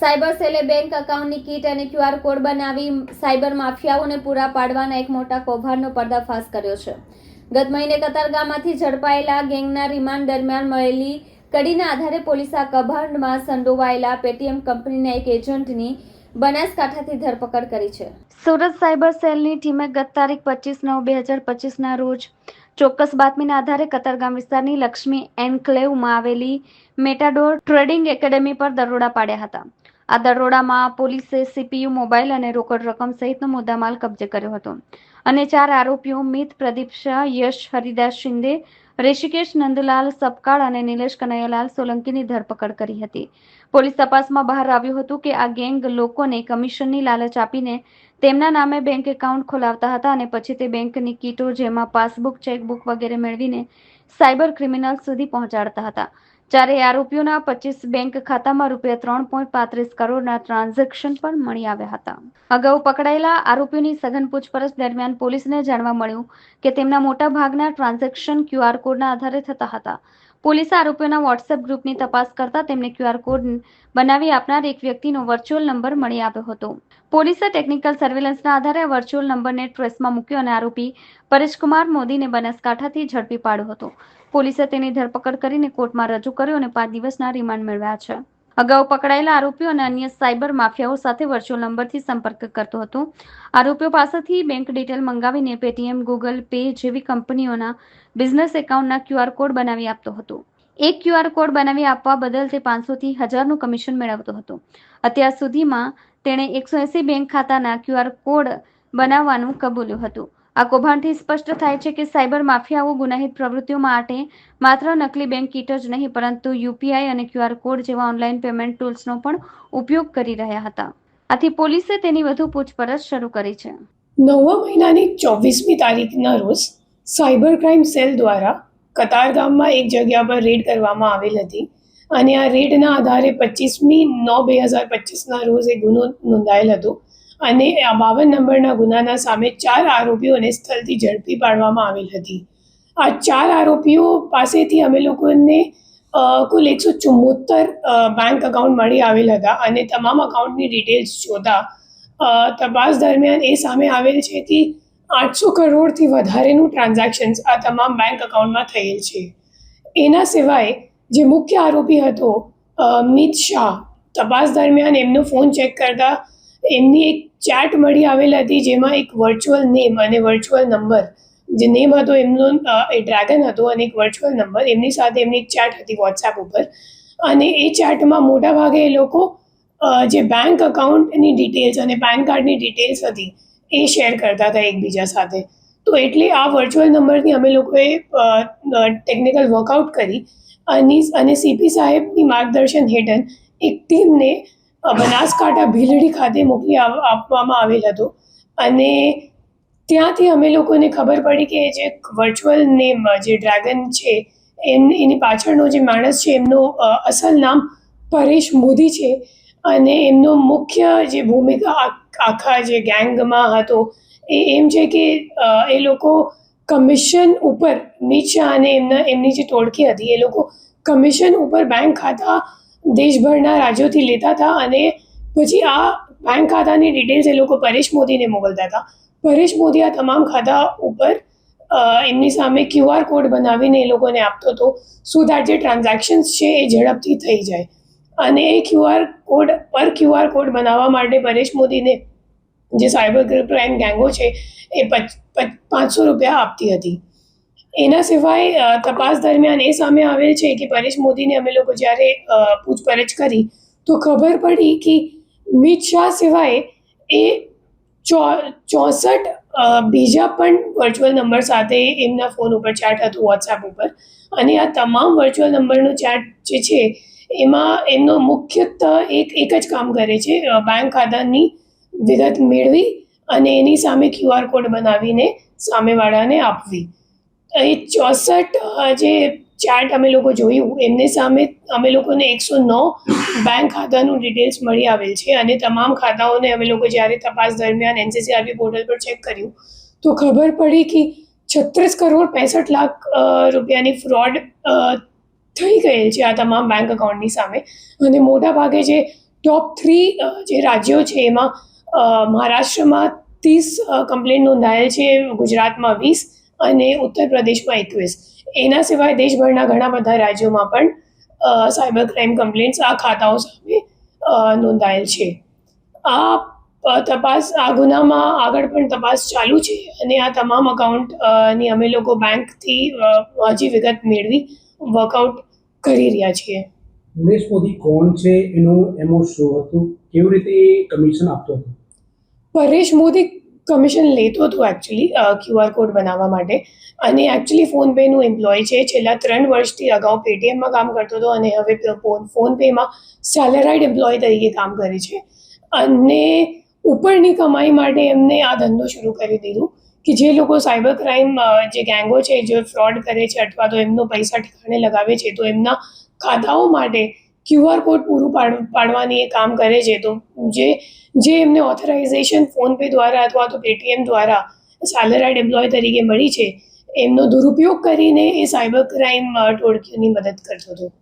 Cyber સેલે bank એકાઉન્ટની kit અને QR code બનાવી સાયબર માફિયાઓને પૂરા પાડવાના એક મોટા કૌભાંડનો પર્દાફાશ કર્યો છે. ગત મહિને કતારગામમાંથી ઝડપાયેલા ગેંગના રિમાન્ડ દરમિયાન મળેલી કડીના આધારે પોલીસે આ કૌભાંડમાં સંડોવાયેલા પેટીએમ કંપનીના એક એજન્ટની બનાસકાંઠાથી ધરપકડ કરી છે. સુરત સાયબર સેલની ટીમે ગત તારીખ પચીસ નવ બે હજાર પચીસના રોજ ચોક્કસ બાતમીના આધારે કતારગામ વિસ્તારની લક્ષ્મી એન્કલેવમાં આવેલી મેટાડોર ટ્રેડિંગ એકેડેમી પર દરોડા પાડ્યા હતા. આ દરોડામાં પોલીસે સીપીયુ, મોબાઈલ અને રોકડ રકમ સહિતનો મુદ્દામાલ કબજે કર્યો હતો. અને ચાર આરોપીઓ મિત પ્રદીપ શાહ, યશ હરિદાસ શિંદે ઋષિકેશ નંદલાલ સપકાળ અને નિલેશ કનૈયાલાલ સોલંકીની ધરપકડ કરી હતી. પોલીસ તપાસમાં બહાર આવ્યું હતું કે આ ગેંગ લોકોને કમિશનની લાલચ આપીને તેમના નામે બેંક એકાઉન્ટ ખોલાવતા હતા અને પછી તે બેંકની કીટો જેમાં પાસબુક, ચેકબુક વગેરે મેળવીને સાયબર ક્રિમિનલ સુધી પહોંચાડતા હતા. ચારેય આરોપીઓના પચીસ બેંક ખાતામાં રૂપિયા ત્રણ પોઈન્ટ પાંત્રીસ કરોડના ટ્રાન્ઝેક્શન પણ મળી આવ્યા હતા. અગાઉ પકડાયેલા આરોપીઓની સઘન પૂછપરછ દરમિયાન પોલીસને જાણવા મળ્યું કે તેમના મોટા ભાગના ટ્રાન્ઝેક્શન ક્યુઆર કોડના આધારે થતા હતા. પોલીસે આરોપીઓના વોટ્સએપ ગ્રુપની તપાસ કરતા તેમને ક્યુઆર કોડ બનાવી આપનાર એક વ્યક્તિનો વર્ચ્યુઅલ નંબર મળી આવ્યો હતો. પોલીસે ટેકનિકલ સર્વેલન્સના આધારે વર્ચ્યુઅલ નંબરને ટ્રેસમાં મૂક્યો અને આરોપી પરેશકુમાર મોદીને બનાસકાંઠાથી ઝડપી પાડ્યો હતો. પોલીસે તેની ધરપકડ કરીને કોર્ટમાં રજૂ કર્યો અને પાંચ દિવસના રિમાન્ડ મેળવ્યા છે. અગાઉ પકડાયેલા આરોપીઓ અને અન્ય સાયબર માફિયાઓ સાથે વર્ચ્યુઅલ નંબરથી સંપર્ક કરતો હતો. આરોપીઓ પાસેથી બેંક ડિટેલ મંગાવીને પેટીએમ ગૂગલ પે જેવી કંપનીઓના બિઝનેસ એકાઉન્ટના ક્યુઆર કોડ બનાવી આપતો હતો. એક ક્યુઆર કોડ બનાવી આપવા બદલ તે પાંચસોથી હજારનું કમિશન મેળવતો હતો. અત્યાર સુધીમાં તેણે એકસો એંસી બેંક ખાતાના ક્યુઆર કોડ બનાવવાનું કબૂલ્યું હતું. આ કૌભાંડથી સ્પષ્ટ થાય છે કે સાયબર માફિયાઓ ગુનાહિત પ્રવૃત્તિઓ માટે માત્ર નકલી બેંક કીટ જ નહીં, પરંતુ યુપીઆઈ અને ક્યુઆર કોડ જેવા ઓનલાઈન પેમેન્ટ ટૂલ્સનો પણ ઉપયોગ કરી રહ્યા હતા. આથી પોલીસે તેની વધુ પૂછપરછ શરૂ કરી છે. નવમા મહિનાની ચોવીસમી તારીખના રોજ સાયબર ક્રાઇમ સેલ દ્વારા કતારગામમાં એક જગ્યા પર રેડ કરવામાં આવેલ હતી અને આ રેડના આધારે પચીસમી નવ બે હજાર પચીસના રોજ એ ગુનો નોંધાયેલ હતો. અને આ બાવન નંબરના ગુનાના સામે ચાર આરોપીઓને સ્થળથી ઝડપી પાડવામાં આવેલ હતી. આ ચાર આરોપીઓ પાસેથી અમે લોકોને કુલ એકસો ચુમ્મોતર બેંક અકાઉન્ટ મળી આવેલ હતા અને તમામ અકાઉન્ટની ડિટેલ્સ જોતા તપાસ દરમિયાન એ સામે આવેલ છે કે આઠસો કરોડથી વધારેનું ટ્રાન્ઝેક્શન્સ આ તમામ બેંક અકાઉન્ટમાં થયેલ છે. એના સિવાય જે મુખ્ય આરોપી હતો મિત શાહ, તપાસ દરમિયાન એમનો ફોન ચેક કરતા એમની એક ચેટ મળી આવેલ હતી જેમાં એક વર્ચ્યુઅલ નેમ અને વર્ચ્યુઅલ નંબર જે નેમ હતો એમનો એ ડ્રેગન હતો અને એક વર્ચ્યુઅલ નંબર એમની સાથે એમની એક ચાટ હતી વોટ્સએપ ઉપર. અને એ ચાટમાં મોટા ભાગે એ લોકો જે બેંક અકાઉન્ટની ડિટેલ્સ અને પેન કાર્ડની ડિટેલ્સ હતી, એ શેર કરતા હતા એકબીજા સાથે. તો એટલે આ વર્ચ્યુઅલ નંબરથી અમે લોકોએ ટેકનિકલ વર્કઆઉટ કરી. અને અને સીપી સાહેબની માર્ગદર્શન હેઠળ એક ટીમને બનાસકાંઠા ભીલડી ખાતે મોકલી આપવામાં આવેલ હતો. અને ત્યાંથી અમે લોકોને ખબર પડી કે જે વર્ચ્યુઅલ નેમ જે ડ્રેગન છે, એમ, એની પાછળનો જે માણસ છે, એમનું અસલ નામ પરેશ મોદી છે. અને એમનો મુખ્ય જે ભૂમિકા આખા જે ગેંગમાં હતો, એ એમ છે કે એ લોકો કમિશન ઉપર નીચા અને એમના, એમની જે ટોળકી હતી, એ લોકો કમિશન ઉપર બેંક ખાતા દેશભરના રાજ્યોથી લેતા હતા અને પછી આ બેંક ખાતાની ડિટેલ્સ એ લોકો પરેશ મોદીને મોકલતા હતા. પરેશ મોદી આ તમામ ખાતા ઉપર એમની સામે ક્યુઆર કોડ બનાવીને એ લોકોને આપતો હતો સો દેટ જે ટ્રાન્ઝેક્શન્સ છે એ ઝડપથી થઈ જાય. અને એ ક્યુઆર કોડ પર ક્યુઆર કોડ બનાવવા માટે પરેશ મોદીને જે સાયબર ક્રાઇમ ગેંગો છે, એ પચ, પચ- પાંચસો રૂપિયા આપતી હતી. એના સિવાય તપાસ દરમિયાન એ સામે આવેલ છે કે પરેશ મોદીને અમે લોકો જ્યારે પૂછપરછ કરી, તો ખબર પડી કે મિત શાહ સિવાય એ ચોસઠ બીજા પણ વર્ચ્યુઅલ નંબર સાથે એમના ફોન ઉપર ચેટ હતું વોટ્સએપ ઉપર. અને આ તમામ વર્ચ્યુઅલ નંબરનું ચેટ જે છે, એમાં એમનો મુખ્યત્વ એક એક જ કામ કરે છે બેંક ખાતાની વિગત મેળવી અને એની સામે ક્યુઆર કોડ બનાવીને સામેવાળાને આપવી. એ ચોસઠ જે ચાર્ટ અમે લોકો જોયું, એમની સામે અમે લોકોને એકસો નવ બેંક ખાતાનું ડિટેલ્સ મળી આવેલ છે અને તમામ ખાતાઓને અમે લોકો જ્યારે તપાસ દરમિયાન એનસીસીઆરબી પોર્ટલ પર ચેક કર્યું, તો ખબર પડી કે છત્રીસ કરોડ પેસઠ લાખ રૂપિયાની ફ્રોડ થઈ ગયેલ છે આ તમામ બેંક અકાઉન્ટની સામે. અને મોટા ભાગે જે ટોપ થ્રી જે રાજ્યો છે એમાં મહારાષ્ટ્રમાં ત્રીસ કમ્પ્લેન નોંધાયેલ છે, ગુજરાતમાં વીસ અને ઉત્તર પ્રદેશમાં એકવીસ. એના સિવાય દેશભરના ઘણા બધા રાજ્યોમાં પણ સાયબર ક્રાઇમ કમ્પ્લેન્ટ્સ આ ખાતાઓ સામે નોંધાયેલ છે. આ તપાસ આ ગુનામાં આગળ પણ તપાસ ચાલુ છે અને આ તમામ અકાઉન્ટની અમે લોકો બેંકથી હજી વિગત મેળવી વર્કઆઉટ કરી રહ્યા છીએ. ઉમેશ મોદી કોણ છે? એનું એમો શું હતું? કેવી રીતે કમિશન આપતો હતો? પરેશ મોદી કમિશન લેતો હતો એકચ્યુઅલી ક્યુઆર કોડ બનાવવા માટે. અને એકચ્યુઅલી ફોનપેનું એમ્પ્લોય છે, છેલ્લા ત્રણ વર્ષથી અગાઉ પેટીએમમાં કામ કરતો હતો અને હવે ફોન, ફોનપેમાં સેલેરાઇડ એમ્પ્લોય તરીકે કામ કરે છે. અને ઉપરની કમાઈ માટે એમને આ ધંધો શરૂ કરી દીધું કે જે લોકો સાયબર ક્રાઇમ જે ગેંગો છે, જે ફ્રોડ કરે છે અથવા તો એમનો પૈસા ઠેકાણે લગાવે છે, તો એમના ખાતાઓ માટે ક્યુઆર કોડ પૂરું પાડ, પાડવાની એ કામ કરે છે તો જે જે એમને ઓથોરાઇઝેશન ફોનપે દ્વારા અથવા તો પેટીએમ દ્વારા સેલેરાઇડ એમ્પ્લોય તરીકે મળી છે, એમનો દુરુપયોગ કરીને એ સાયબર ક્રાઇમ ટોળકીઓની મદદ કરતો હતો.